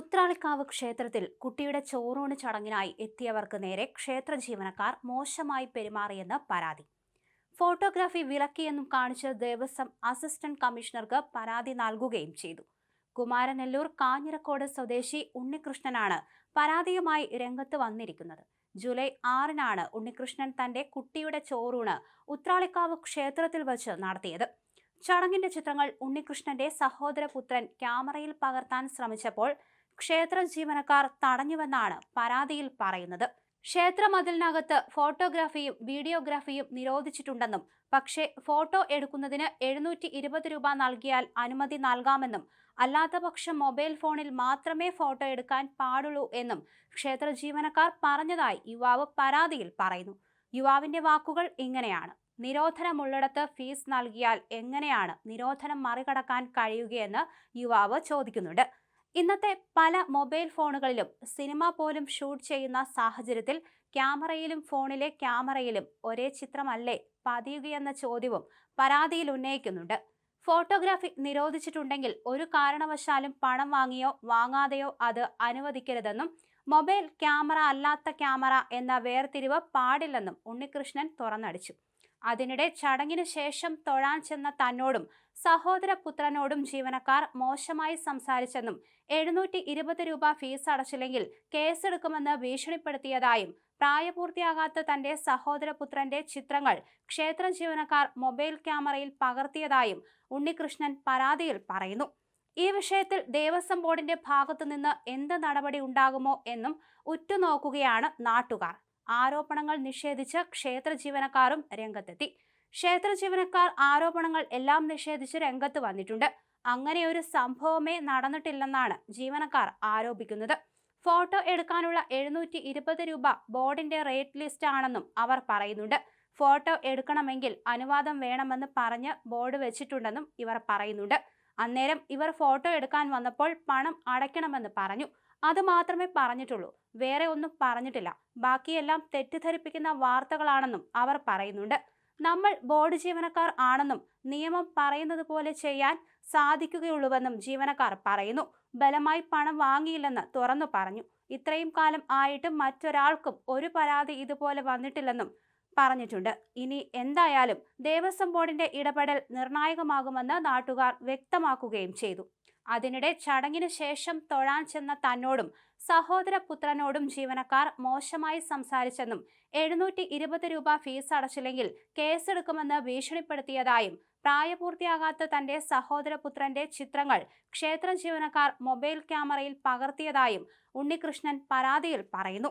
ഉത്രാളിക്കാവ് ക്ഷേത്രത്തിൽ കുട്ടിയുടെ ചോറൂണ് ചടങ്ങിനായി എത്തിയവർക്ക് നേരെ ക്ഷേത്ര ജീവനക്കാർ മോശമായി പെരുമാറിയെന്ന് പരാതി. ഫോട്ടോഗ്രാഫി വിലക്കിയെന്നും കാണിച്ച് ദേവസ്വം അസിസ്റ്റന്റ് കമ്മീഷണർക്ക് പരാതി നൽകുകയും ചെയ്തു. കുമാരനെല്ലൂർ കാഞ്ഞിരക്കോട് സ്വദേശി ഉണ്ണികൃഷ്ണനാണ് പരാതിയുമായി രംഗത്ത് വന്നിരിക്കുന്നത്. ജൂലൈ ആറിനാണ് ഉണ്ണികൃഷ്ണൻ തന്റെ കുട്ടിയുടെ ചോറൂണ് ഉത്രാളിക്കാവ് ക്ഷേത്രത്തിൽ വച്ച് നടത്തിയത്. ചടങ്ങിന്റെ ചിത്രങ്ങൾ ഉണ്ണികൃഷ്ണന്റെ സഹോദരപുത്രൻ ക്യാമറയിൽ പകർത്താൻ ശ്രമിച്ചപ്പോൾ ക്ഷേത്ര ജീവനക്കാർ തടഞ്ഞുവെന്നാണ് പരാതിയിൽ പറയുന്നത്. ക്ഷേത്ര മതിലിനകത്ത് ഫോട്ടോഗ്രാഫിയും വീഡിയോഗ്രാഫിയും നിരോധിച്ചിട്ടുണ്ടെന്നും പക്ഷേ ഫോട്ടോ എടുക്കുന്നതിന് എഴുന്നൂറ്റി ഇരുപത് രൂപ നൽകിയാൽ അനുമതി നൽകാമെന്നും അല്ലാത്ത പക്ഷം മൊബൈൽ ഫോണിൽ മാത്രമേ ഫോട്ടോ എടുക്കാൻ പാടുള്ളൂ എന്നും ക്ഷേത്ര ജീവനക്കാർ പറഞ്ഞതായി യുവാവ് പരാതിയിൽ പറയുന്നു. യുവാവിന്റെ വാക്കുകൾ ഇങ്ങനെയാണ്. നിരോധനമുള്ളിടത്ത് ഫീസ് നൽകിയാൽ എങ്ങനെയാണ് നിരോധനം മറികടക്കാൻ കഴിയുകയെന്ന് യുവാവ് ചോദിക്കുന്നുണ്ട്. ഇന്നത്തെ പല മൊബൈൽ ഫോണുകളിലും സിനിമ പോലും ഷൂട്ട് ചെയ്യുന്ന സാഹചര്യത്തിൽ ക്യാമറയിലും ഫോണിലെ ക്യാമറയിലും ഒരേ ചിത്രമല്ലേ പതിയുകയെന്ന ചോദ്യവും പരാതിയിൽ ഉന്നയിക്കുന്നുണ്ട്. ഫോട്ടോഗ്രാഫി നിരോധിച്ചിട്ടുണ്ടെങ്കിൽ ഒരു കാരണവശാലും പണം വാങ്ങിയോ വാങ്ങാതെയോ അത് അനുവദിക്കരുതെന്നും മൊബൈൽ ക്യാമറ അല്ലാത്ത ക്യാമറ എന്ന വേർതിരിവ് പാടില്ലെന്നും ഉണ്ണികൃഷ്ണൻ തുറന്നടിച്ചു. അതിനിടെ ചടങ്ങിന് ശേഷം തൊഴാൻ ചെന്ന തന്നോടും സഹോദര പുത്രനോടും ജീവനക്കാർ മോശമായി സംസാരിച്ചെന്നും എഴുന്നൂറ്റി ഇരുപത് രൂപ ഫീസ് അടച്ചില്ലെങ്കിൽ കേസെടുക്കുമെന്ന് ഭീഷണിപ്പെടുത്തിയതായും പ്രായപൂർത്തിയാകാത്ത തന്റെ സഹോദരപുത്രന്റെ ചിത്രങ്ങൾ ക്ഷേത്ര ജീവനക്കാർ മൊബൈൽ ക്യാമറയിൽ പകർത്തിയതായും ഉണ്ണികൃഷ്ണൻ പരാതിയിൽ പറയുന്നു. ഈ വിഷയത്തിൽ ദേവസ്വം ബോർഡിന്റെ ഭാഗത്തുനിന്ന് എന്ത് നടപടി ഉണ്ടാകുമോ എന്നും ഉറ്റുനോക്കുകയാണ് നാട്ടുകാർ. ആരോപണങ്ങൾ നിഷേധിച്ച് ക്ഷേത്ര ജീവനക്കാരും രംഗത്തെത്തി. ക്ഷേത്ര ജീവനക്കാർ ആരോപണങ്ങൾ എല്ലാം നിഷേധിച്ച് രംഗത്ത് വന്നിട്ടുണ്ട്. അങ്ങനെ ഒരു സംഭവമേ നടന്നിട്ടില്ലെന്നാണ് ജീവനക്കാർ ആരോപിക്കുന്നത്. ഫോട്ടോ എടുക്കാനുള്ള എഴുന്നൂറ്റി ഇരുപത് രൂപ ബോർഡിന്റെ റേറ്റ് ലിസ്റ്റ് ആണെന്നും അവർ പറയുന്നുണ്ട്. ഫോട്ടോ എടുക്കണമെങ്കിൽ അനുവാദം വേണമെന്ന് പറഞ്ഞ് ബോർഡ് വെച്ചിട്ടുണ്ടെന്നും ഇവർ പറയുന്നുണ്ട്. അന്നേരം ഇവർ ഫോട്ടോ എടുക്കാൻ വന്നപ്പോൾ പണം അടയ്ക്കണമെന്ന് പറഞ്ഞു. അത് മാത്രമേ പറഞ്ഞിട്ടുള്ളൂ. വേറെ ഒന്നും പറഞ്ഞിട്ടില്ല. ബാക്കിയെല്ലാം തെറ്റിദ്ധരിപ്പിക്കുന്ന വാർത്തകളാണെന്നും അവർ പറയുന്നുണ്ട്. നമ്മൾ ബോർഡ് ജീവനക്കാർ ആണെന്നും നിയമം പറയുന്നത് പോലെ ചെയ്യാൻ സാധിക്കുകയുള്ളൂവെന്നും ജീവനക്കാർ പറയുന്നു. ബലമായി പണം വാങ്ങിയില്ലെന്ന് തുറന്നു പറഞ്ഞു. ഇത്രയും കാലം ആയിട്ടും മറ്റൊരാൾക്കും ഒരു പരാതി ഇതുപോലെ വന്നിട്ടില്ലെന്നും പറഞ്ഞിട്ടുണ്ട്. ഇനി എന്തായാലും ദേവസ്വം ബോർഡിന്റെ ഇടപെടൽ നിർണായകമാകുമെന്ന് നാട്ടുകാർ വ്യക്തമാക്കുകയും ചെയ്തു. അതിനിടെ ചടങ്ങിന് ശേഷം തൊഴാൻ ചെന്ന തന്നോടും സഹോദര പുത്രനോടും ജീവനക്കാർ മോശമായി സംസാരിച്ചെന്നും എഴുന്നൂറ്റി ഇരുപത് രൂപ ഫീസ് അടച്ചില്ലെങ്കിൽ കേസെടുക്കുമെന്ന് ഭീഷണിപ്പെടുത്തിയതായും പ്രായപൂർത്തിയാകാത്ത തന്റെ സഹോദരപുത്രന്റെ ചിത്രങ്ങൾ ക്ഷേത്ര ജീവനക്കാർ മൊബൈൽ ക്യാമറയിൽ പകർത്തിയതായും ഉണ്ണികൃഷ്ണൻ പരാതിയിൽ പറയുന്നു.